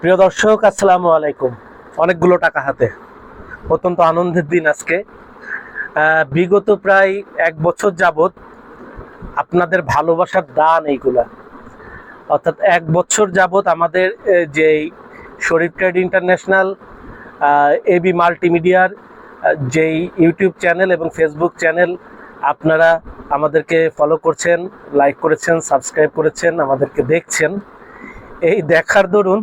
প্রিয় দর্শক, আসসালামু আলাইকুম। অনেকগুলো টাকা হাতে। অত্যন্ত আনন্দের দিন আজকে। বিগত প্রায় এক বছর যাবত আপনাদের ভালোবাসার দান এইগুলা। অর্থাৎ এক বছর যাবত আমাদের যেই শরীফ ট্রেড ইন্টারন্যাশনাল এবি মাল্টিমিডিয়ার যেই ইউটিউব চ্যানেল এবং ফেসবুক চ্যানেল আপনারা আমাদেরকে ফলো করছেন লাইক করেছেন সাবস্ক্রাইব করেছেন, আমাদেরকে দেখছেন, এই দেখার দরুন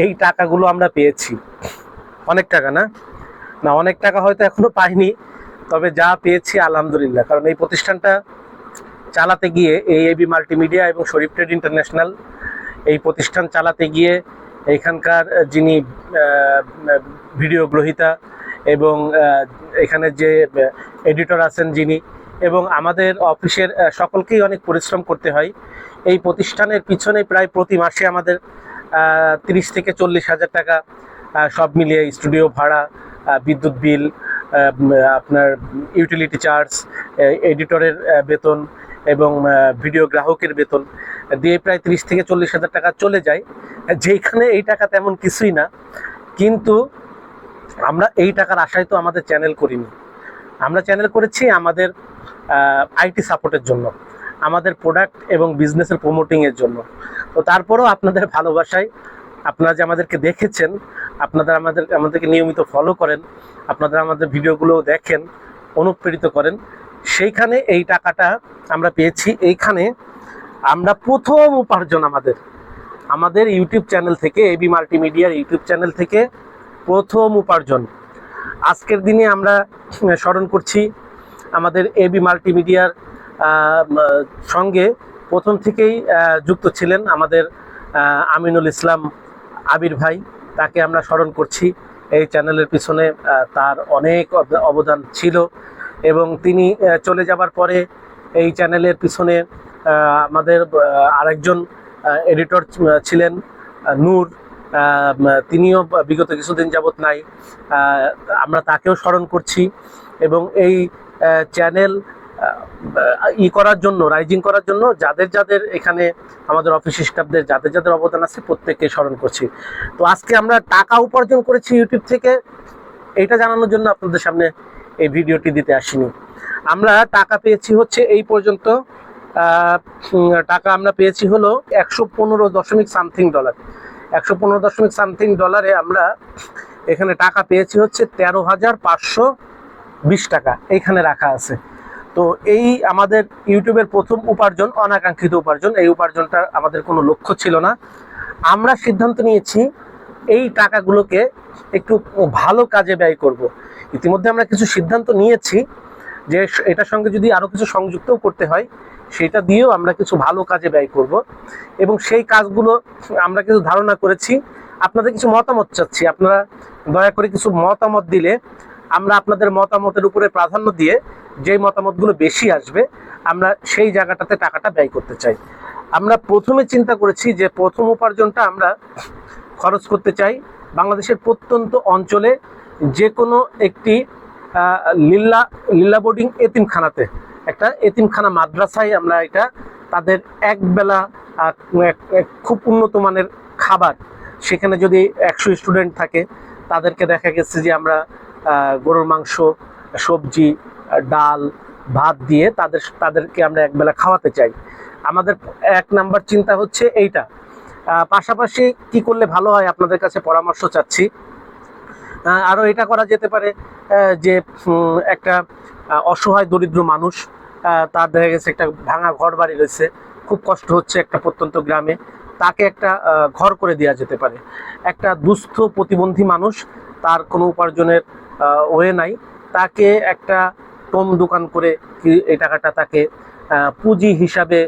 এই টাকাগুলো আমরা পেয়েছি। অনেক টাকা না? না অনেক টাকা হয়তো এখনও পাইনি তবে যা পেয়েছি আলহামদুলিল্লাহ। কারণ এই প্রতিষ্ঠানটা চালাতে গিয়ে এই এবি মাল্টিমিডিয়া এবং শরীফ ট্রেড ইন্টারন্যাশনাল এই প্রতিষ্ঠান চালাতে গিয়ে এইখানকার আহ, যিনি ভিডিও গ্রহিতা এবং এখানে যে এডিটর আছেন যিনি এবং আমাদের অফিসের সকলকেই অনেক পরিশ্রম করতে হয়। এই প্রতিষ্ঠানের পিছনে প্রায় প্রতি মাসে আমাদের তিরিশ থেকে চল্লিশ হাজার টাকা সব মিলিয়ে স্টুডিও ভাড়া বিদ্যুৎ বিল আপনার ইউটিলিটি চার্জ এডিটরের বেতন এবং ভিডিও গ্রাহকের বেতন, দিয়ে প্রায় তিরিশ থেকে চল্লিশ হাজার টাকা চলে যায়। যেখানে এই টাকা তেমন কিছুই না, কিন্তু আমরা এই টাকার আশায় তো আমাদের চ্যানেল করিনি। আমরা চ্যানেল করেছি আমাদের আইটি সাপোর্টের জন্য, আমাদের প্রোডাক্ট এবং বিজনেসের প্রমোটিংয়ের জন্য। তো তারপরেও আপনাদের ভালোবাসায় আপনারা যে আমাদেরকে দেখেছেন আপনারা আমাদের, আমাদেরকে নিয়মিত ফলো করেন আপনারা আমাদের ভিডিওগুলো দেখেন, অনুপ্রেরিত করেন, সেইখানে এই টাকাটা আমরা পেয়েছি। এইখানে আমরা প্রথম উপার্জন আমাদের আমাদের ইউটিউব চ্যানেল থেকে এবি মাল্টিমিডিয়ার ইউটিউব চ্যানেল থেকে প্রথম উপার্জন। আজকের দিনে আমরা স্মরণ করছি আমাদের এবি মাল্টিমিডিয়ার সঙ্গে প্রথম থেকেই যুক্ত ছিলেন আমাদের আমিনুল ইসলাম আবির ভাই। তাকে আমরা স্মরণ করছি। এই চ্যানেলের পিছনে তার অনেক অব- অবদান ছিল এবং তিনি চলে যাবার পরে এই চ্যানেলের পিছনে আমাদের আরেকজন এডিটর ছিলেন নূর। তিনিও বিগত কিছুদিন যাবৎ নাই। আমরা তাকেও স্মরণ করছি এবং এই চ্যানেল ই করার জন্য রাইজিং করার জন্য যাদের যাদের এখানে আমাদের অফিস স্টাফদের যাদের যাদের অবদান আছে প্রত্যেককে স্মরণ করছি। তো আজকে আমরা টাকা উপার্জন করেছি ইউটিউব থেকে এইটা জানানোর জন্য আপনাদের সামনে এই ভিডিওটি দিতে আসিনি। আমরা টাকা পেয়েছি হচ্ছে এই পর্যন্ত টাকা আমরা পেয়েছি হলো একশো পনেরো দশমিক সামথিং ডলার একশো পনেরো দশমিক সামথিং ডলারে আমরা এখানে টাকা পেয়েছি হচ্ছে তেরো হাজার পাঁচশো বিশ টাকা। এইখানে রাখা আছে। তো এই আমাদের ইউটিউবের প্রথম উপার্জন, অনাকাঙ্ক্ষিত উপার্জন, এই উপার্জনটা আমাদের কোনো লক্ষ্য ছিল না। আমরা সিদ্ধান্ত নিয়েছি এই টাকাগুলোকে একটু ভালো কাজে ব্যয় করব। ইতিমধ্যে আমরা কিছু সিদ্ধান্ত নিয়েছি যে এটার সঙ্গে যদি আরও কিছু সংযুক্তও করতে হয়, সেটা দিয়েও আমরা কিছু ভালো কাজে ব্যয় করব। এবং সেই কাজগুলো আমরা কিছু ধারণা করেছি। আপনাদের কিছু মতামত চাচ্ছি। আপনারা দয়া করে কিছু মতামত দিলে আমরা আপনাদের মতামতের উপরে প্রাধান্য দিয়ে যেই মতামতগুলো বেশি আসবে আমরা সেই জায়গাটাতে টাকাটা ব্যয় করতে চাই। আমরা প্রথমে চিন্তা করেছি যে প্রথম উপার্জনটা আমরা খরচ করতে চাই। বাংলাদেশের প্রত্যন্ত অঞ্চলে যে কোনো একটি আহ, লিল্লা লিল্লা বোর্ডিং এতিমখানাতে একটা এতিমখানা মাদ্রাসায় আমরা এটা তাদের একবেলা খুব উন্নত মানের খাবার সেখানে যদি একশো স্টুডেন্ট থাকে তাদেরকে দেখা গেছে যে আমরা গরুর মাংস, সবজি, ডাল, ভাত দিয়ে তাদের, তাদেরকে আমরা একবেলা খাওয়াতে চাই। আমাদের এক নাম্বার চিন্তা হচ্ছে এইটা। পাশাপাশি কি করলে ভালো হয় আপনাদের কাছে পরামর্শ চাচ্ছি। আরও এটা করা যেতে পারে যে একটা অসহায় দরিদ্র মানুষ তার দেখা গেছে একটা ভাঙা ঘর বাড়ি রয়েছে, খুব কষ্ট হচ্ছে একটা প্রত্যন্ত গ্রামে, তাকে একটা ঘর করে দেওয়া যেতে পারে। একটা দুস্থ প্রতিবন্ধী মানুষ, তার কোনো উপার্জনের ওয়ে নাই। তাকে একটা টোম দোকান করে এই টাকাটা তাকে পুঁজি হিসাবে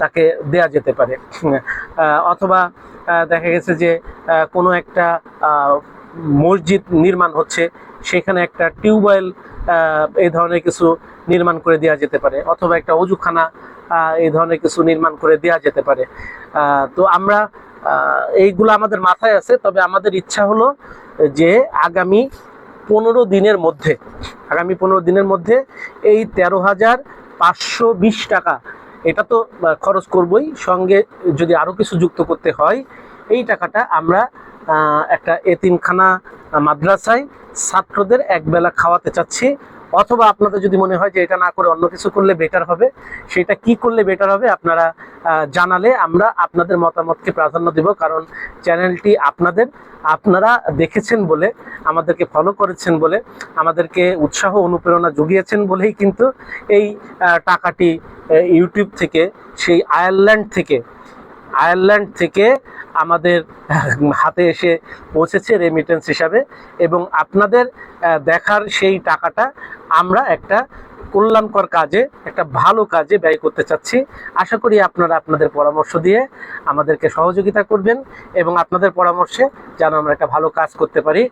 তাকে দেয়া যেতে পারে। অথবা দেখা গেছে যে কোনো একটা মসজিদ নির্মাণ হচ্ছে, সেখানে একটা টিউবওয়েল এই ধরনের কিছু নির্মাণ করে দেওয়া যেতে পারে, অথবা একটা অজুখানা এই ধরনের কিছু নির্মাণ করে দেওয়া যেতে পারে। তো আমরা এইগুলো আমাদের মাথায় আছে, তবে আমাদের ইচ্ছা হলো যে আগামী পনেরো দিনের মধ্যে, আগামী পনেরো দিনের মধ্যে এই তেরো হাজার পাঁচশো বিশ টাকা, এটা তো খরচ করবই। সঙ্গে যদি আরও কিছু যুক্ত করতে হয়, এই টাকাটা আমরা একটা এতিমখানা মাদ্রাসায় ছাত্রদের একবেলা খাওয়াতে চাচ্ছি। অথবা আপনাদের যদি মনে হয় যে এটা না করে অন্য কিছু করলে বেটার হবে, সেটা কি করলে বেটার হবে আপনারা জানালে আমরা আপনাদের মতামতকে প্রাধান্য দেব, কারণ চ্যানেলটি আপনাদের, আপনারা দেখেছেন বলে, আমাদেরকে ফলো করেছেন বলে, আমাদেরকে উৎসাহ অনুপ্রেরণা জুগিয়েছেন বলেই কিন্তু এই টাকাটি ইউটিউব থেকে, সেই আয়ারল্যান্ড থেকে আয়ারল্যান্ড থেকে আমাদের হাতে এসে পৌঁছেছে রেমিটেন্স হিসাবে এবং আপনাদের দেখার সেই টাকাটা আমরা একটা কল্যাণকর কাজে, একটা ভালো কাজে ব্যয় করতে চাচ্ছি। আশা করি আপনারা আপনাদের পরামর্শ দিয়ে আমাদেরকে সহযোগিতা করবেন এবং আপনাদের পরামর্শে যেন আমরা একটা ভালো কাজ করতে পারি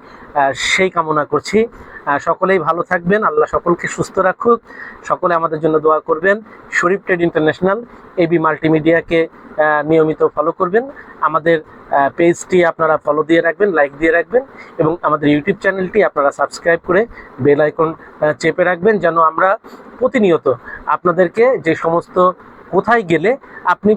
সেই কামনা করছি। সকলেই ভালো থাকবেন, আল্লাহ সকলকে সুস্থ রাখুক। সকলে আমাদের জন্য দোয়া করবেন। শরীফ ট্রেড ইন্টারন্যাশনাল এবি মাল্টিমিডিয়াকে নিয়মিত ফলো করবেন। আমাদের পেজটি আপনারা ফলো দিয়ে রাখবেন লাইক দিয়ে রাখবেন এবং আমাদের ইউটিউব চ্যানেলটি আপনারা সাবস্ক্রাইব করে বেল আইকন চেপে রাখবেন যেন আমরা প্রতিনিয়ত আপনাদেরকে যে সমস্ত কোথায় গেলে আপনি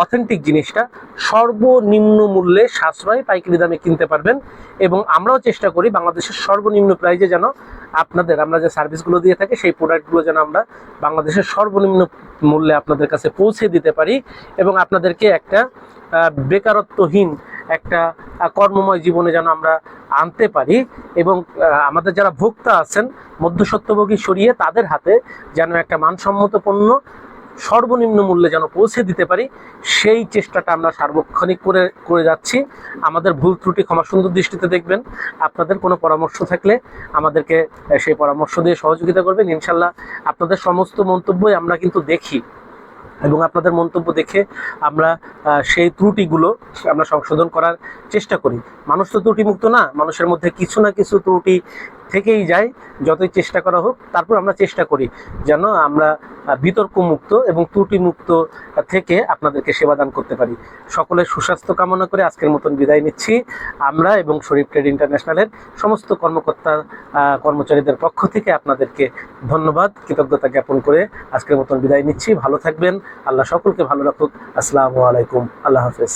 অথেন্টিক জিনিসটা সর্বনিম্ন মূল্যে সাশ্রয় পাইকারি দামে কিনতে পারবেন এবং আমরাও চেষ্টা করি বাংলাদেশের সর্বনিম্ন প্রাইজে যেন আপনাদের, আমরা যে সার্ভিসগুলো দিয়ে থাকি, সেই প্রোডাক্টগুলো যেন আমরা বাংলাদেশের সর্বনিম্ন মূল্যে আপনাদের কাছে পৌঁছে দিতে পারি এবং আপনাদেরকে একটা বেকারত্বহীন একটা কর্মময় জীবনে যেন আমরা আনতে পারি এবং আমাদের যারা ভোক্তা আছেন মধ্যসত্ত্বভোগী সরিয়ে তাদের হাতে যেন একটা মানসম্মত পণ্য সর্বনিম্ন মূল্যে যেন পৌঁছে দিতে পারি, সেই চেষ্টাটা আমরা সার্বক্ষণিক করে করে যাচ্ছি। আমাদের ভুল ত্রুটি ক্ষমা সুন্দর দৃষ্টিতে দেখবেন। আপনাদের কোনো পরামর্শ থাকলে আমাদেরকে সেই পরামর্শ দিয়ে সহযোগিতা করবেন। ইনশাল্লাহ আপনাদের সমস্ত মন্তব্যই আমরা কিন্তু দেখি এবং আপনাদের মন্তব্য দেখে আমরা সেই ত্রুটিগুলো আমরা সংশোধন করার চেষ্টা করি। মানুষ তো ত্রুটিমুক্ত না। মানুষের মধ্যে কিছু না কিছু ত্রুটি থেকেই যায় যতই চেষ্টা করা হোক, তারপর আমরা চেষ্টা করি যেন আমরা বিতর্কমুক্ত এবং ত্রুটিমুক্ত থেকে আপনাদেরকে সেবাদান করতে পারি। সকলের সুস্বাস্থ্য কামনা করে আজকের মতন বিদায় নিচ্ছি। আমরা এবং শরীফ ট্রেড ইন্টারন্যাশনালের সমস্ত কর্মকর্তা কর্মচারীদের পক্ষ থেকে আপনাদেরকে ধন্যবাদ, কৃতজ্ঞতা জ্ঞাপন করে আজকের মতন বিদায় নিচ্ছি। ভালো থাকবেন। আল্লাহ সকলকে ভালো রাখুক। আসসালামু আলাইকুম। আল্লাহ হাফেজ।